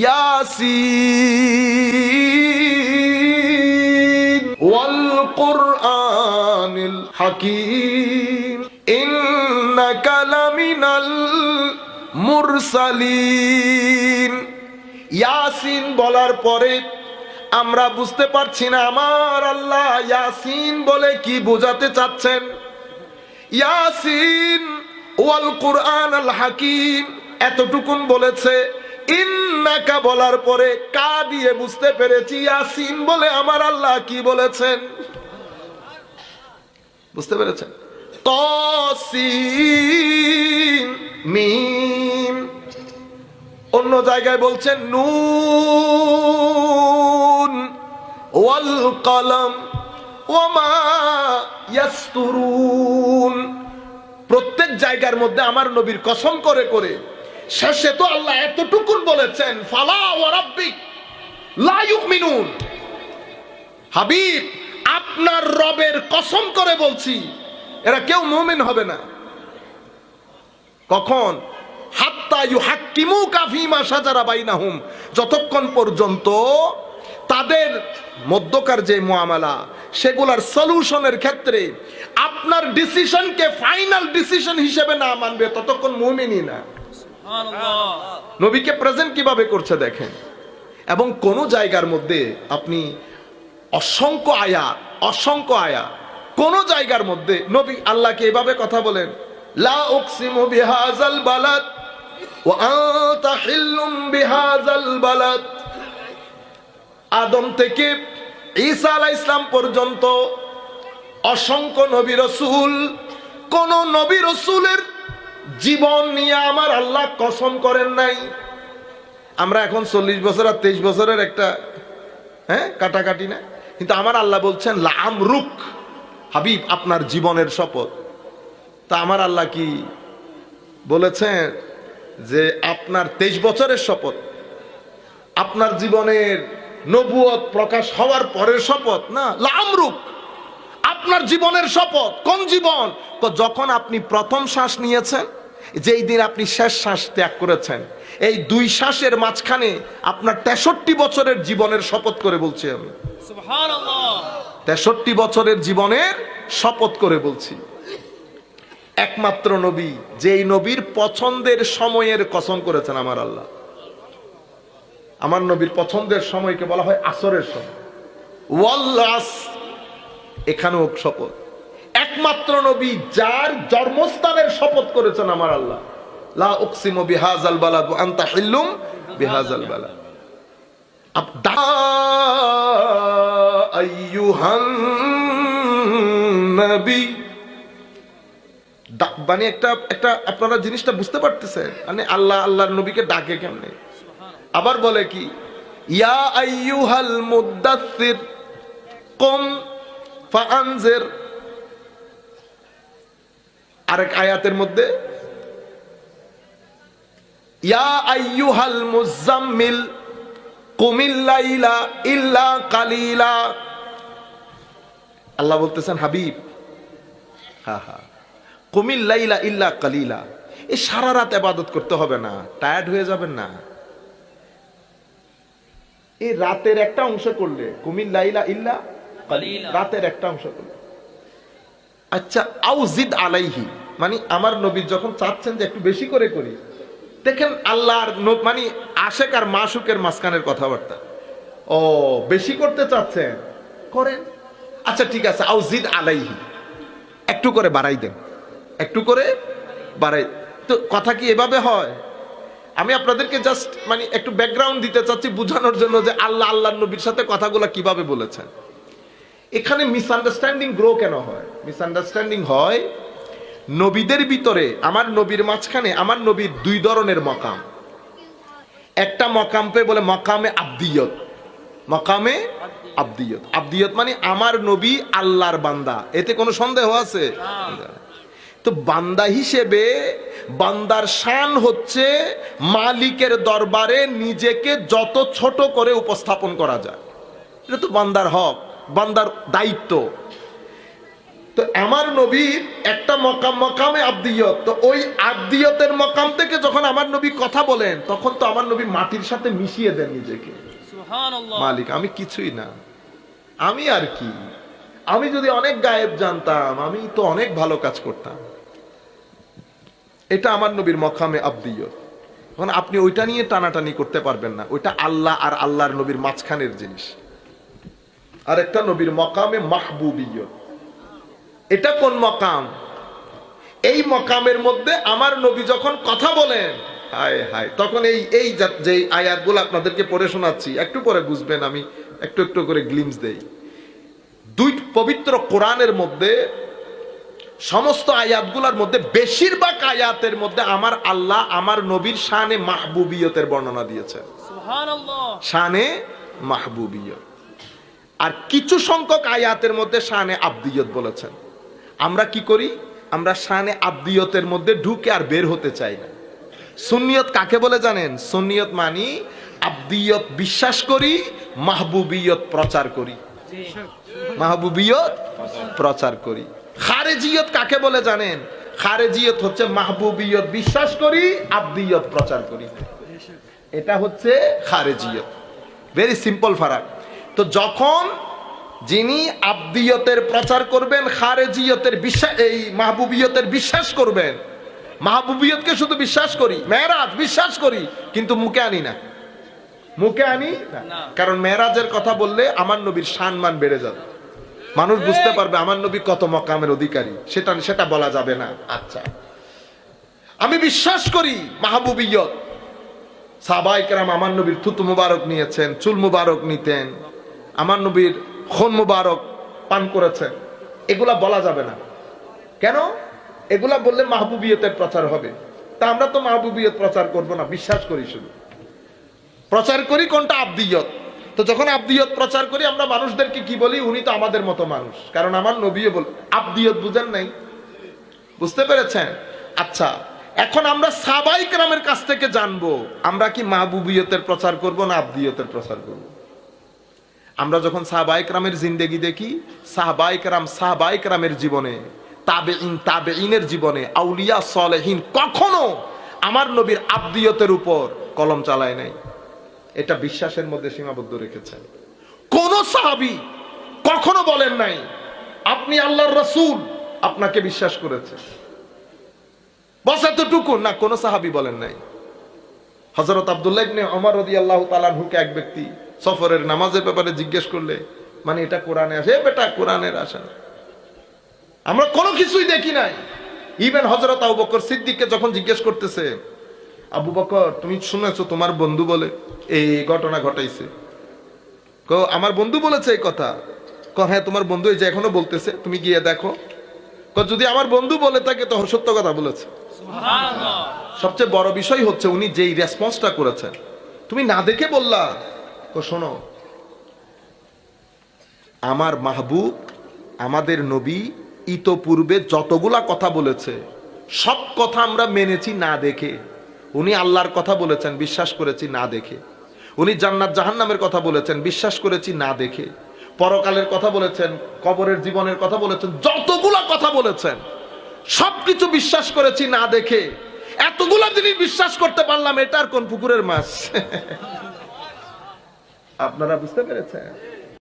ইয়াসিন ওয়াল কুরআনিল হাকিম। ইন্নাকা লামিনাল মুরসালিন। ইয়াসিন বলার পরে আমরা বুঝতে পারছি না, আমার আল্লাহ ইয়াসিন বলে কি বোঝাতে চাচ্ছেন? ইয়াসিন ওয়াল কুরআন আল হাকিম এতটুকুন বলেছে ইন্নাকা বলার পরে কা দিয়ে বুঝতে পেরেছি ইয়াসিন বলে আমার আল্লাহ কি বলেছেন? বুঝতে পেরেছেন? তসিন, মিম। অন্য জায়গায় বলছেন নুন। ওয়াল কলম। ওমা ইয়াস্তুরুন। প্রত্যেক জায়গার মধ্যে আমার নবীর কসম করে করে শেষে তো আল্লাহ এতটুকুন বলেছেন, ফালা ওয়া রাব্বিক লা ইউমিনুন। হাবিব, আপনার রবের কসম করে বলছি, এরা কেউ মুমিন হবে না। কখন? হাত্তা ইউ হাক্কিমু কাফিমা সাজারা বাইনাহুম, যতক্ষণ পর্যন্ত তাদের মধ্যকার যে মুআমালা, সেগুলার সলিউশনের ক্ষেত্রে আপনার ডিসিশনকে ফাইনাল ডিসিশন হিসেবে না মানবে, ততক্ষণ মুমিনই না। নবীকে প্রেজেন্ট কীভাবে করছে দেখেন? এবং কোন জায়গার মধ্যে আপনি অসংখ্য আয়া অসংখ্য আয়া কোন জায়গার মধ্যে নবী আল্লাহকে এভাবে কথা বলেন? লা ওয়া আদম থেকে ঈসা আলাইহিস ইসলাম পর্যন্ত অসংখ্য নবী রসুল, কোন নবী রসুলের জীবন নিয়ে আমার আল্লাহ কসম করেন নাই। আমরা এখন চল্লিশ বছর আর তেইশ বছরের একটা হ্যাঁ কাটাকাটি না? কিন্তু আমার আল্লাহ বলছেন লাম রুক হাবিব, আপনার জীবনের শপথ। তা আমার আল্লাহ কি বলেছেন যে আপনার তেইশ বছরের শপথ, আপনার জীবনের নবুয়ত প্রকাশ হওয়ার পরের শপথ? না লামরুক আপনার জীবনের শপথ। কোন জীবন? তো যখন আপনি প্রথম শ্বাস নিয়েছেন যেই দিন আপনি শেষ শ্বাস ত্যাগ করেছেন এই দুই শ্বাসের মাঝখানে আপনার তেষট্টি বছরের জীবনের শপথ করে বলছি আমি। তেষট্টি বছরের জীবনের শপথ করে বলছি। একমাত্র নবী যেই নবীর পছন্দের সময়ের কসম করেছেন আমার আল্লাহ। আমার নবীর পছন্দের সময়কে বলা হয় আসরের সময়। ওয়াল্লাস এখানেও শপথ। একমাত্র নবী যার জন্মস্থানের শপথ করেছেন আমার আল্লাহ। মানে একটা একটা, আপনারা জিনিসটা বুঝতে পারতেছেন? মানে আল্লাহ, আল্লাহর নবীকে ডাকে কেমনে? আবার বলে কি, ইয়া আইয়ুহাল মুদাসসির, কম ফাআনজির আরেক আয়াতের মধ্যে আল্লাহ বলতেছেন, হাবিব ইল্লা কালিলা। সারা রাত এবাদত করতে হবে না টায়ার্ড হয়ে যাবেন না। এই রাতের একটা অংশ করলে, কুমিল লাইলা ইল্লা। রাতের একটা অংশ করলে। আচ্ছা আউজিদ আলাইহি মানে আমার নবী যখন চাচ্ছেন যে একটু বেশি করে করি, দেখেন আল্লাহর মানে আশেক আর মাসুকের মাঝখানের কথাবার্তা। ও, বেশি করতে চাচ্ছেন? করেন। আচ্ছা ঠিক আছে আউজিদ আলাইহি। একটু করে বাড়াই দেন। একটু করে বাড়াই। তো কথা কি এভাবে হয়? আমি আপনাদেরকে জাস্ট মানে একটু ব্যাকগ্রাউন্ড দিতে চাচ্ছি বোঝানোর জন্য যে আল্লাহ আল্লাহ নবীর সাথে কথাগুলো কীভাবে বলেছেন। এখানে মিসআন্ডারস্ট্যান্ডিং গ্রো কেন হয়? মিসআন্ডারস্ট্যান্ডিং হয় নবীদের ভিতরে, আমার নবীর মাঝখানে, আমার নবীর দুই ধরনের মকাম। একটা মকাম পে বলে মকামে আব্দিয়ত। মকামে আব্দিয়ত। আব্দিয়ত মানে আমার নবী আল্লাহর বান্দা। এতে কোনো সন্দেহ আছে? তো বান্দা হিসেবে বান্দার শান হচ্ছে মালিকের দরবারে নিজেকে যত ছোট করে উপস্থাপন করা যায়। এটা তো বান্দার হক, বান্দার দায়িত্ব। তো আমার নবীর একটা মকাম মকামে আব্দিয়ত। তো ওই আব্দিয়তের মকাম থেকে যখন আমার নবী কথা বলেন তখন তো আমার নবী মাটির সাথে মিশিয়ে দেন নিজেকে। মালিক আমি কিছুই না। আমি আর কি? আমি যদি অনেক গায়েব জানতাম আমি তো অনেক ভালো কাজ করতাম। এটা আমার নবীর মকামে আব্দিয়ত। এখন আপনি ওইটা নিয়ে টানাটানি করতে পারবেন না। ওইটা আল্লাহ আর আল্লাহর নবীর মাঝখানের জিনিস। আর একটা নবীর মকামে মাহবুবিয়ত। এটা কোন মকাম? এই মকামের মধ্যে আমার নবী যখন কথা বলেন হায় হায় তখন এই এই যা- আয়াতগুলো আপনাদেরকে পড়ে শোনাচ্ছি একটু পরে বুঝবেন আমি একটু একটু করে গ্লিমস দেই। দুই পবিত্র কোরআনের মধ্যে সমস্ত আয়াতগুলোর মধ্যে বেশিরভাগ আয়াতের মধ্যে আমার আল্লাহ আমার নবীর শানে মাহবুবিয়তের বর্ণনা দিয়েছেন। শানে মাহবুবিয়ত। আর কিছু সংখ্যক আয়াতের মধ্যে শানে আব্দিয়ত বলেছেন। আমরা কি করি? আমরা শানে আব্দিয়তের মধ্যে ঢুকে আর বের হতে চাই না। সুন্নিয়ত কাকে বলে জানেন? সুন্নিয়ত মানি আব্দিয়ত বিশ্বাস করি, মাহবুবিয়ত প্রচার করি। মাহবুবিয়ত প্রচার করি। খারেজিয়ত কাকে বলে জানেন? খারেজিয়ত হচ্ছে মাহবুবিয়ত বিশ্বাস করি, আব্দিয়ত প্রচার করি। এটা হচ্ছে খারেজিয়ত। ভেরি সিম্পল ফারাক। তো যখন যিনি আব্দিয়তের প্রচার করবেন খারেজিয়তের বিশ্বাস এই মাহবুবিয়তের বিশ্বাস করবেন। মাহবুবিয়তকে শুধু বিশ্বাস করি মেয়েরাজ বিশ্বাস করি কিন্তু মুখে আনি না। মুখে আনি না। কারণ মেয়েরাজের কথা বললে আমার নবীর সম্মান বেড়ে যাবে। মানুষ বুঝতে পারবে আমার নবী কত মকামের অধিকারী। সেটা সেটা বলা যাবে না। আচ্ছা। আমি বিশ্বাস করি মাহবুবিয়ত। সাহবাইকেরাম আমার নবীর থুতু মুবারক নিয়েছেন চুল মুবারক নিতেন। আমার নবীর খন মুবারক পান করেছেন এগুলা বলা যাবে না। কেন? এগুলা বললে মাহবুবিয়তের প্রচার হবে। তা আমরা তো মাহবুবিয়ত প্রচার করব না, বিশ্বাস করি শুধু। প্রচার করি কোনটা? আব্দিয়ত। তো যখন আব্দিয়ত প্রচার করি, আমরা মানুষদেরকে কি বলি? উনি তো আমাদের মতো মানুষ। কারণ আমার নবীও বল আব্দিয়ত বুঝেন নাই। বুঝতে পেরেছেন? আচ্ছা এখন আমরা সাবাই গ্রামের কাছ থেকে জানব, আমরা কি মাহবুবিয়তের প্রচার করব না আব্দিয়তের প্রচার করব? আমরা যখন সাহবাইক রামের জিন্দেগি দেখি সাহবাইক রাম সাহবাইক রামের জীবনে তাবে ইন তাবে ইনের জীবনে, আউলিয়া সলেহীন কখনো আমার নবীর আব্দিয়তের উপর কলম চালায় নাই। এটা বিশ্বাসের মধ্যে সীমাবদ্ধ রেখেছেন কোন সাহাবি কখনো বলেন নাই, আপনি আল্লাহর রসুল, আপনাকে বিশ্বাস করেছে। বস এতটুকু? না, কোন সাহাবি বলেন নাই। হজরত আবদুল্লাহ ইবনে ওমর রাদিয়াল্লাহু তাআলা হুকে এক ব্যক্তি সফরের নামাজের ব্যাপারে জিজ্ঞেস করলে মানে এটা কোরআনে আসে? বেটা কোরআনের আসে আমরা কোনো কিছুই দেখি নাই। ইভেন হজরত আবু বকর সিদ্দিককে যখন জিজ্ঞেস করতেছে আবু বকর তুমি শুনেছো তোমার বন্ধু বলে এই ঘটনা ঘটাইছে? কো আমার বন্ধু বলেছে এই কথা। ক হ্যাঁ তোমার বন্ধু এই যে এখনও বলতেছে তুমি গিয়ে দেখো। ক যদি আমার বন্ধু বলে থাকে তো সত্য কথা বলেছে। সবচেয়ে বড় বিষয় হচ্ছে উনি যেই রেসপন্সটা করেছেন তুমি না দেখে বললা শোনো। আমার মাহবুব, আমাদের নবী ইতপূর্বে যতগুলা কথা বলেছে, সব কথা আমরা মেনেছি না দেখে। উনি আল্লাহর কথা বলেছেন, বিশ্বাস করেছি না দেখে। উনি জান্নাত জাহান্নামের কথা বলেছেন, বিশ্বাস করেছি না দেখে। পরকালের কথা বলেছেন, কবরের জীবনের কথা বলেছেন, যতগুলা কথা বলেছেন, সবকিছু বিশ্বাস করেছি না দেখে। এতগুলা জিনিস বিশ্বাস করতে পারলাম, এটার কোন পুকুরের মাছ? আপনারা বুঝতে পেরেছেন?